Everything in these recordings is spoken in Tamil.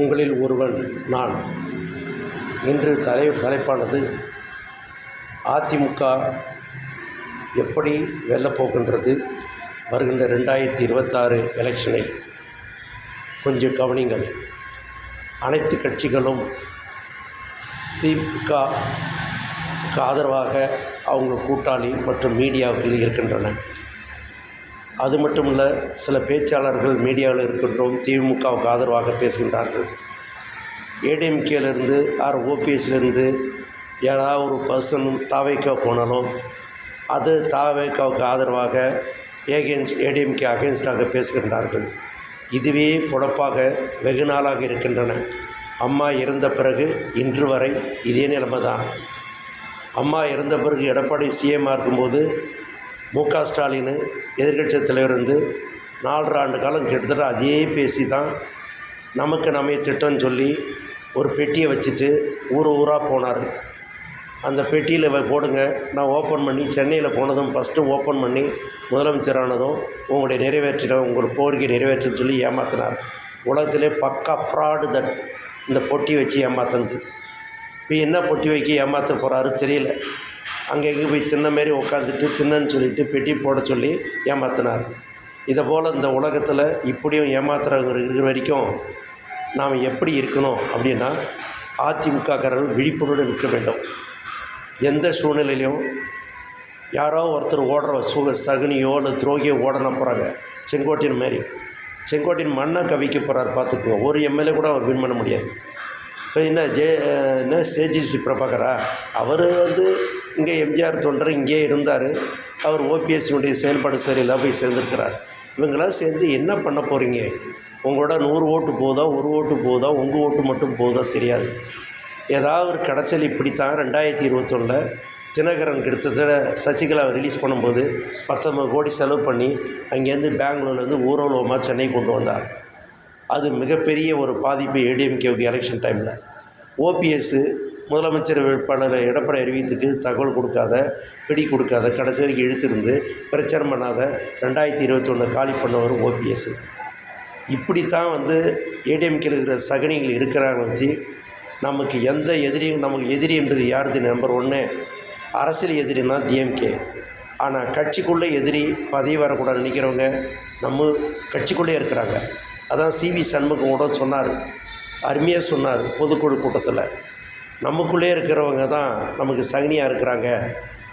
உங்களில் ஒருவன் நான். இன்று தலை தலைப்பானது அதிமுக எப்படி வெல்லப்போகின்றது வருகின்ற ரெண்டாயிரத்தி இருபத்தாறு எலெக்ஷனை கொஞ்சம் கவனிங்கள் அனைத்து கட்சிகளும் திமுகவுக்கு ஆதரவாக அவங்க கூட்டாளி மற்றும் மீடியாக்கள் இருக்கின்றன. அது மட்டும் இல்லை சில பேச்சாளர்கள் மீடியாவில் இருக்கின்றோம் திமுகவுக்கு ஆதரவாக பேசுகின்றார்கள். ஏடிஎம்கேலேருந்து ஆர் ஓபிஎஸ்லேருந்து ஏதாவது ஒரு பர்சன் தாவைக்கா போனாலும் அது தாவைக்காவுக்கு ஆதரவாக ஏகென்ஸ்ட் ஏடிஎம்கே அகேன்ஸ்டாக பேசுகின்றார்கள். இதுவே பொழப்பாக வெகு நாளாக இருக்கின்றன. அம்மா இறந்த பிறகு இன்று வரை இதே நிலைமை தான் அம்மா இறந்த பிறகு எடப்பாடி சிஎம்மாக இருக்கும்போது மு க ஸ்டாலின் எதிர்க்கட்சி தலைவர் வந்து நாலரை ஆண்டு காலம் கிட்டத்தட்ட அதே பேசி தான் நமக்கு நம்ம திட்டம்னு சொல்லி ஒரு பெட்டியை வச்சுட்டு ஊர் ஊராக போனார். அந்த பெட்டியில் போடுங்க. நான் ஓப்பன் பண்ணி சென்னையில் போனதும் ஃபஸ்ட்டு ஓப்பன் பண்ணி முதலமைச்சரானதும் உங்களுடைய நிறைவேற்றிடும் உங்கள் கோரிக்கை நிறைவேற்றுன்னு சொல்லி ஏமாத்தினார். உலகத்திலே பக்கா ஃப்ராடு தட் இந்த பொட்டி வச்சு ஏமாத்துனது. இப்போ என்ன பொட்டி வைக்க ஏமாற்ற போகிறாரு தெரியல. அங்கே எங்கே போய் தின்ன மாரி உட்காந்துட்டு தின்னன்னு சொல்லிட்டு பெட்டி போட சொல்லி ஏமாத்தினார். இதை போல் இந்த உலகத்தில் இப்படியும் ஏமாத்துறவங்க இருக்கிற வரைக்கும் நாம் எப்படி இருக்கணும் அப்படின்னா அதிமுகக்காரர்கள் விழிப்புணர்வு இருக்க வேண்டும். எந்த சூழ்நிலையிலையும் யாரோ ஒருத்தர் ஓடுற சூ சகுனியோ இல்லை துரோகியோ ஓடன போகிறாங்க செங்கோட்டையின் மாரி. செங்கோட்டின் மண்ணை கவிக்க போகிறார் பார்த்துக்கோ. ஒரு எம்எல்ஏ கூட அவர் வின் பண்ண முடியாது. இப்போ என்ன ஜே என்ன சேஜிசி பிரபாகரா? அவர் வந்து இங்கே எம்ஜிஆர் தொண்டர் இங்கே இருந்தார். அவர் ஓபிஎஸ்னுடைய செயல்பாடு சரியில்லை போய் சேர்ந்துருக்கிறார். இவங்களாம் சேர்ந்து என்ன பண்ண போகிறீங்க உங்களோட நூறு ஓட்டு போதா ஒரு ஓட்டு போதா உங்கள் ஓட்டு மட்டும் போதா தெரியாது. ஏதாவது ஒரு கடைச்சல் இப்படித்தான் ரெண்டாயிரத்தி இருபத்தொன்னில் தினகரன் கிட்டத்தட்ட சசிகலா ரிலீஸ் பண்ணும்போது பத்தொம்பது கோடி செலவு பண்ணி அங்கேருந்து பெங்களூர்லேருந்து ஊர்வலமாக சென்னை கொண்டு வந்தார். அது மிகப்பெரிய ஒரு பாதிப்பு ஏடிஎம்கேவுக்கு எலெக்ஷன் டைமில் ஓபிஎஸ்ஸு முதலமைச்சர் வேட்பாளர் எடப்பாடி அறிவித்துக்கு தகவல் கொடுக்காத பிடி கொடுக்காத கடைசி வரைக்கும் இழுத்திருந்து பிரச்சாரம் பண்ணாத ரெண்டாயிரத்தி இருபத்தொன்று காலி பண்ணவர் ஓபிஎஸ். இப்படித்தான் வந்து ஏடிஎம்கே இருக்கிற சகனிகள் இருக்கிறாங்க வச்சு நமக்கு எந்த எதிரியும் நமக்கு எதிரி என்பது யாருது நம்பர் ஒன்று அரசியல் எதிரினா டிஎம்கே ஆனால் கட்சிக்குள்ளே எதிரி பதவி வரக்கூடாது நினைக்கிறவங்க நம்ம கட்சிக்குள்ளே இருக்கிறாங்க. அதான் சிவி சண்முகம் கூட சொன்னார். அருமையாக சொன்னார் பொதுக்குழு கூட்டத்தில். நமக்குள்ளே இருக்கிறவங்க தான் நமக்கு சகனியாக இருக்கிறாங்க.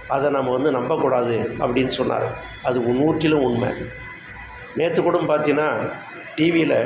அதை நம்ம வந்து நம்பக்கூடாது அப்படின்னு சொன்னார். அது நூற்றிலும் உண்மை. நேற்று கூட பார்த்தீங்கன்னா டிவியில்